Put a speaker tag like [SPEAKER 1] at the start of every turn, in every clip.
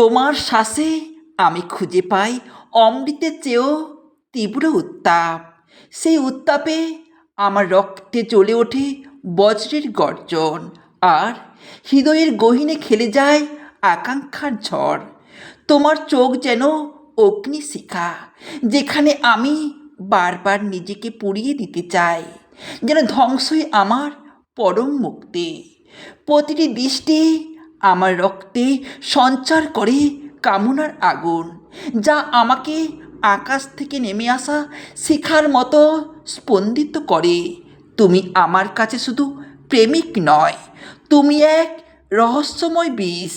[SPEAKER 1] তোমার শ্বাসে আমি খুঁজে পাই অমৃতের চেয়েও তীব্র উত্তাপ। সেই উত্তাপে আমার রক্তে চলে ওঠে বজ্রের গর্জন আর হৃদয়ের গহীনে খেলে যায় আকাঙ্ক্ষার ঝড়। তোমার চোখ যেন অগ্নিশিখা যেখানে আমি বারবার নিজেকে পুড়িয়ে দিতে চাই, যেন ধ্বংসই আমার পরম মুক্তি। প্রতিটি দৃষ্টি আমার রক্তে সঞ্চার করে কামনার আগুন, যা আমাকে আকাশ থেকে নেমে আসা শিখার মতো স্পন্দিত করে। তুমি আমার কাছে শুধু প্রেমিক নয়, তুমি এক রহস্যময় বিষ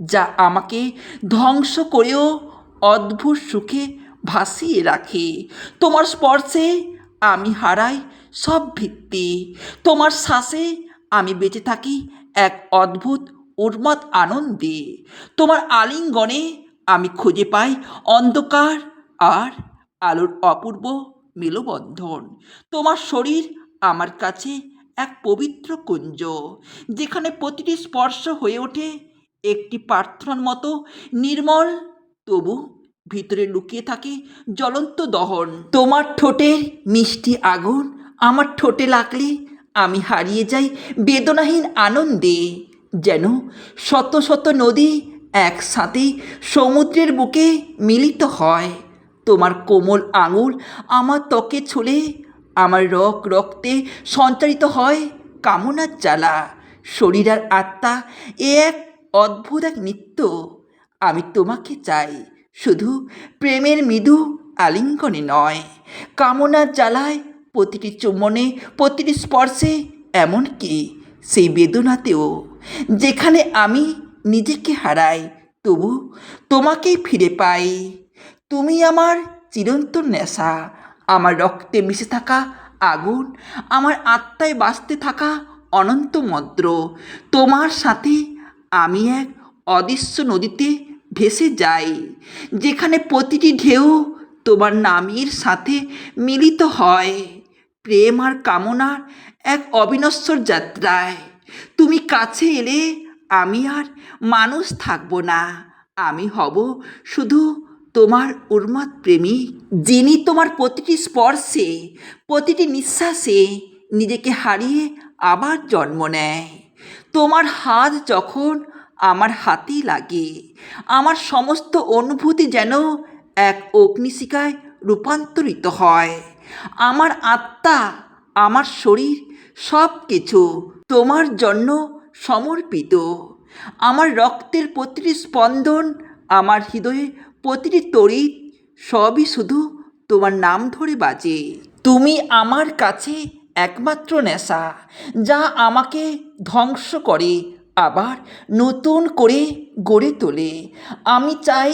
[SPEAKER 1] যা আমাকে ধ্বংস করেও অদ্ভুত সুখে ভাসিয়ে রাখে। তোমার স্পর্শে আমি হারাই সব ভিত্তি, তোমার শ্বাসে আমি বেঁচে থাকি এক অদ্ভুত উন্মাদ আনন্দে। তোমার আলিঙ্গনে আমি খুঁজে পাই অন্ধকার আর আলোর অপূর্ব মেলবন্ধন। তোমার শরীর আমার কাছে এক পবিত্র কুঞ্জ, যেখানে প্রতিটি স্পর্শ হয়ে ওঠে একটি প্রার্থনার মতো নির্মল, তবু ভিতরে লুকিয়ে থাকে জ্বলন্ত দহন। তোমার ঠোঁটের মিষ্টি আগুন আমার ঠোঁটে লাগলে আমি হারিয়ে যাই বেদনাহীন আনন্দে। যেন শত শত নদী একসাথে সমুদ্রের বুকে মিলিত হয়। তোমার কোমল আঙুল আমার ত্বকে ছুলে, আমার রক রক্তে সঞ্চারিত হয় কামনার জ্বালা। শরীর আর আত্মা এ এক অদ্ভুত এক নৃত্য। আমি তোমাকে চাই শুধু প্রেমের মৃদু আলিঙ্গনে নয়। কামনার জ্বালায় প্রতিটি চুম্বনে, প্রতিটি স্পর্শে এমনকি সেই বেদনাতেও। যেখানে আমি নিজেকে হারাই, তবু তোমাকেই ফিরে পাই। তুমি আমার চিরন্তন নেশা, আমার রক্তে মিশে থাকা আগুন, আমার আত্মায় বাঁচতে থাকা অনন্ত মন্ত্র তোমার সাথে আমি এক অদৃশ্য নদীতে ভেসে যাই, যেখানে প্রতিটি ঢেউ তোমার নামের সাথে মিলিত হয়। প্রেম আর কামনার এক অবিনশ্বর যাত্রায়। তুমি কাছে এলে আমি আর মানুষ থাকব না। আমি হব শুধু তোমার উন্মাদ প্রেমিক যিনি তোমার প্রতিটি স্পর্শে, প্রতিটি নিঃশ্বাসে নিজেকে হারিয়ে আবার জন্ম নেয়। তোমার হাত যখন আমার হাতেই লাগে, আমার সমস্ত অনুভূতি যেন এক অগ্নিশিকায় রূপান্তরিত হয়। আমার আত্মা, আমার শরীর সব কিছু তোমার জন্য সমর্পিত। আমার রক্তের প্রতিটি স্পন্দন, আমার হৃদয়ে প্রতিটি তড়িৎ, সবই শুধু তোমার নাম ধরে বাজে। তুমি আমার কাছে একমাত্র নেশা, যা আমাকে ধ্বংস করে, আবার নতুন করে গড়ে তোলে। আমি চাই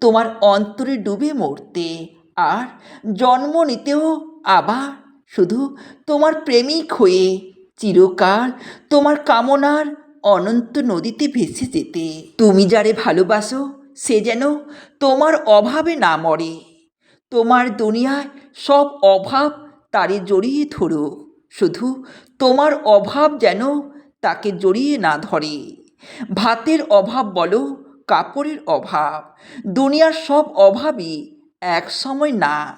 [SPEAKER 1] তোমার অন্তরে ডুবে মরতে, আর জন্ম নিতেও আবার শুধু তোমার প্রেমিক হয়ে চিরকাল তোমার কামনার অনন্ত নদীতে ভেসে যেতে। তুমি যারে ভালোবাসো, সে যেন তোমার অভাবে না মরে। তোমার দুনিয়ায় সব অভাব তারে জড়িয়ে ধরো। শুধু তোমার অভাব যেন তাকে জড়িয়ে না ধরে। ভাতের অভাব বলো, কাপড়ের অভাব। দুনিয়ার সব অভাবই এক সময় না,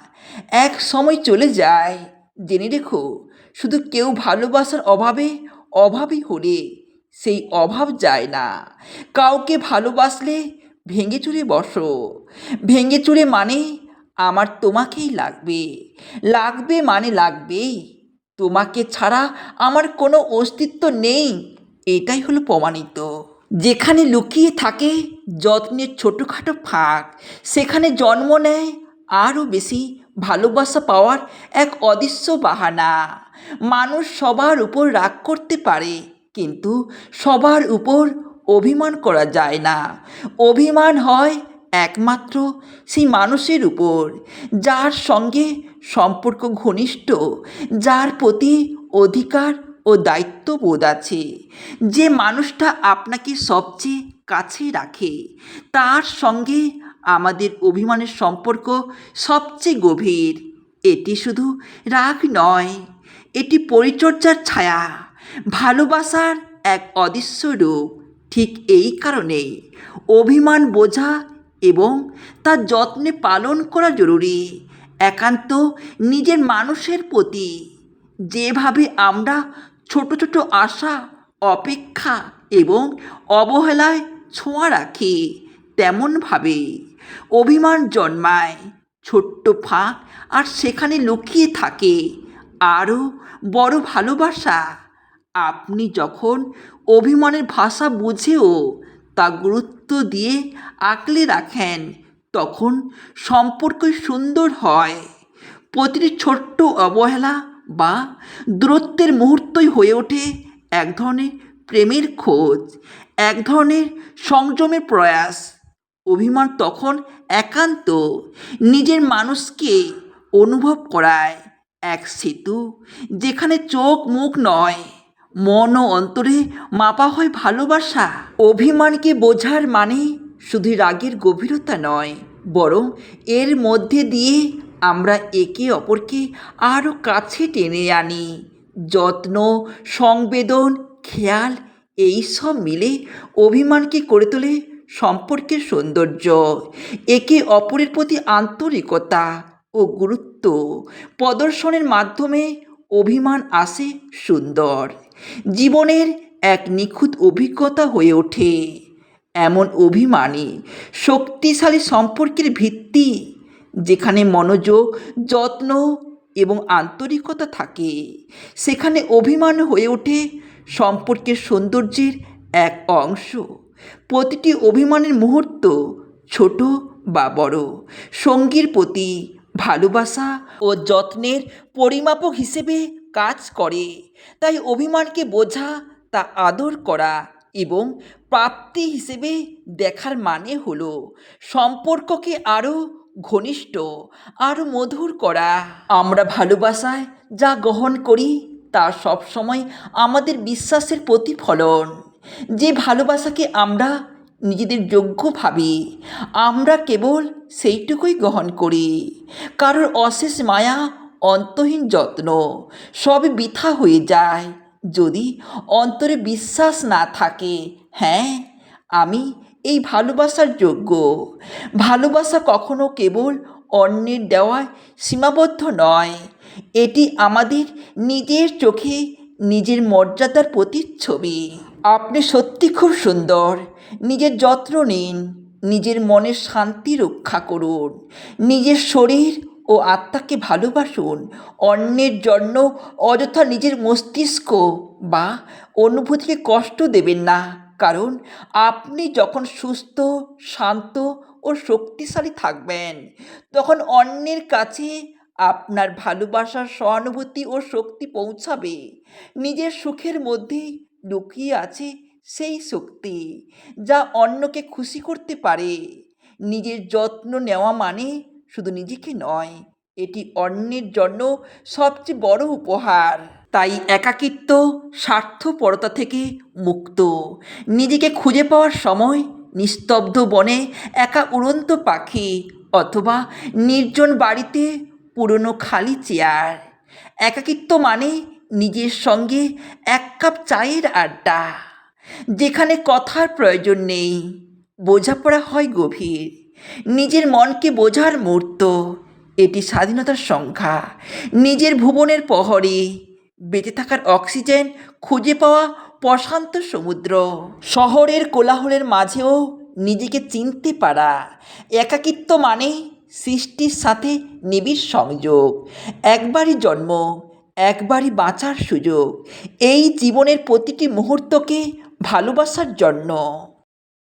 [SPEAKER 1] এক সময় চলে যায়। জেনে রেখো, শুধু কেউ ভালোবাসার অভাবে অভাবই হলে সেই অভাব যায় না। কাউকে ভালোবাসলে ভেঙে চুরে বসো। ভেঙে চুরে মানে আমার তোমাকেই লাগবে। লাগবে মানে লাগবেই। তোমাকে ছাড়া আমার কোনো অস্তিত্ব নেই। এটাই হলো প্রমাণিত। যেখানে লুকিয়ে থাকে যত্নের ছোটোখাটো ফাঁক, সেখানে জন্ম নেয় আরও বেশি ভালোবাসা পাওয়ার এক অদৃশ্য বাহানা। মানুষ সবার উপর রাগ করতে পারে, কিন্তু সবার উপর অভিমান করা যায় না। অভিমান হয় একমাত্র সেই মানুষের উপর, যার সঙ্গে সম্পর্ক ঘনিষ্ঠ, যার প্রতি অধিকার ও দায়িত্ববোধ আছে। যে মানুষটা আপনাকে সবচেয়ে কাছে রাখে, তার সঙ্গে আমাদের অভিমানের সম্পর্ক সবচেয়ে গভীর। এটি শুধু রাগ নয়, এটি পরিচর্যার ছায়া, ভালোবাসার এক অদৃশ্য রূপ। ঠিক এই কারণেই অভিমান বোঝা এবং তা যত্নে পালন করা জরুরি। একান্ত নিজের মানুষের প্রতি যেভাবে আমরা ছোট ছোট আশা, অপেক্ষা এবং অবহেলায় ছোঁয়া রাখি তেমনভাবে অভিমান জন্মায়। ছোট্ট ফাঁক আর সেখানে লুকিয়ে থাকে। আরও বড় ভালোবাসা। আপনি যখন অভিমানের ভাষা বুঝেও তা গুরুত্ব দিয়ে আঁকলে রাখেন, তখন সম্পর্ক সুন্দর হয়। প্রতিটি ছোট্ট অবহেলা বা দূরত্বের মুহূর্তই হয়ে ওঠে এক ধরনের প্রেমের খোঁজ, এক ধরনের সংযমের প্রয়াস। অভিমান তখন একান্ত। নিজের মানুষকে অনুভব করায় এক সেতু, যেখানে চোখ মুখ নয়, মন ও অন্তরে মাপা হয় ভালোবাসা। অভিমানকে বোঝার মানে শুধু রাগের গভীরতা নয়, বরং এর মধ্যে দিয়ে আমরা একে অপরকে আরও কাছে টেনে আনি। যত্ন, সংবেদন, খেয়াল, এই সব মিলে অভিমানকে করে তোলে সম্পর্কের সৌন্দর্য, একে অপরের প্রতি আন্তরিকতা ও গুরুত্ব প্রদর্শনের মাধ্যমে অভিমান আসে সুন্দর। জীবনের এক নিখুঁত অভিজ্ঞতা হয়ে ওঠে। এমন অভিমানী, শক্তিশালী সম্পর্কের ভিত্তি যেখানে মনোযোগ, যত্ন এবং আন্তরিকতা থাকে, সেখানে অভিমান হয়ে ওঠে সম্পর্কের সৌন্দর্যের এক অংশ। প্রতিটি অভিমানের মুহূর্ত ছোট বা বড়। সঙ্গীর প্রতি ভালোবাসা ও যত্নের পরিমাপক হিসেবে কাজ করে। তাই অভিমানকে বোঝা, তা আদর করা এবং প্রাপ্তি হিসেবে দেখার মানে হলো সম্পর্ককে আরও ঘনিষ্ঠ, আরও মধুর করা। আমরা ভালোবাসায় যা গ্রহণ করি, তা সবসময় আমাদের বিশ্বাসের প্রতিফলন। যে ভালোবাসাকে আমরা নিজেদের যোগ্য ভাবি, আমরা কেবল সেইটুকুই গ্রহণ করি। কারোর অশেষ মায়া, অন্তহীন যত্ন, সবই বৃথা হয়ে যায়। যদি অন্তরে বিশ্বাস না থাকে হ্যাঁ আমি এই ভালোবাসার যোগ্য। ভালোবাসা কখনো কেবল অন্যের দেওয়ায় সীমাবদ্ধ নয়। এটি আমাদের নিজের চোখে নিজের মর্যাদার প্রতিচ্ছবি। আপনি সত্যি খুব সুন্দর। নিজের যত্ন নিন, নিজের মনের শান্তি রক্ষা করুন, নিজের শরীর ও আত্মাকে ভালোবাসুন, অন্যের জন্য অযথা নিজের মস্তিষ্ক বা অনুভূতিকে কষ্ট দেবেন না, কারণ আপনি যখন সুস্থ, শান্ত ও শক্তিশালী থাকবেন, তখন অন্যের কাছে আপনার ভালোবাসার সহানুভূতি ও শক্তি পৌঁছাবে। নিজের সুখের মধ্যেই লুকিয়ে আছে সেই শক্তি যা অন্যকে খুশি করতে পারে। নিজের যত্ন নেওয়া মানে শুধু নিজেকে নয়, এটি অন্যের জন্য সবচেয়ে বড় উপহার। তাই একাকিত্ব, স্বার্থপরতা থেকে মুক্ত। নিজেকে খুঁজে পাওয়ার সময় নিস্তব্ধ বনে একা উড়ন্ত পাখি অথবা নির্জন বাড়িতে পুরনো খালি চেয়ার। একাকিত্ব মানে নিজের সঙ্গে এক কাপ চায়ের আড্ডা, যেখানে কথার প্রয়োজন নেই, বোঝাপড়া হয় গভীর। নিজের মনকে বোঝার মুহূর্ত, এটি স্বাধীনতার সংখ্যা। নিজের ভুবনের প্রহরে, বেঁচে থাকার অক্সিজেন খুঁজে পাওয়া প্রশান্ত সমুদ্র। শহরের কোলাহলের মাঝেও নিজেকে চিনতে পারা, একাকিত্ব মানে সৃষ্টির সাথে নিবিড় সংযোগ। একবারই জন্ম একবারই বাঁচার সুযোগ। এই জীবনের প্রতিটি মুহূর্তকে ভালোবাসার জন্য।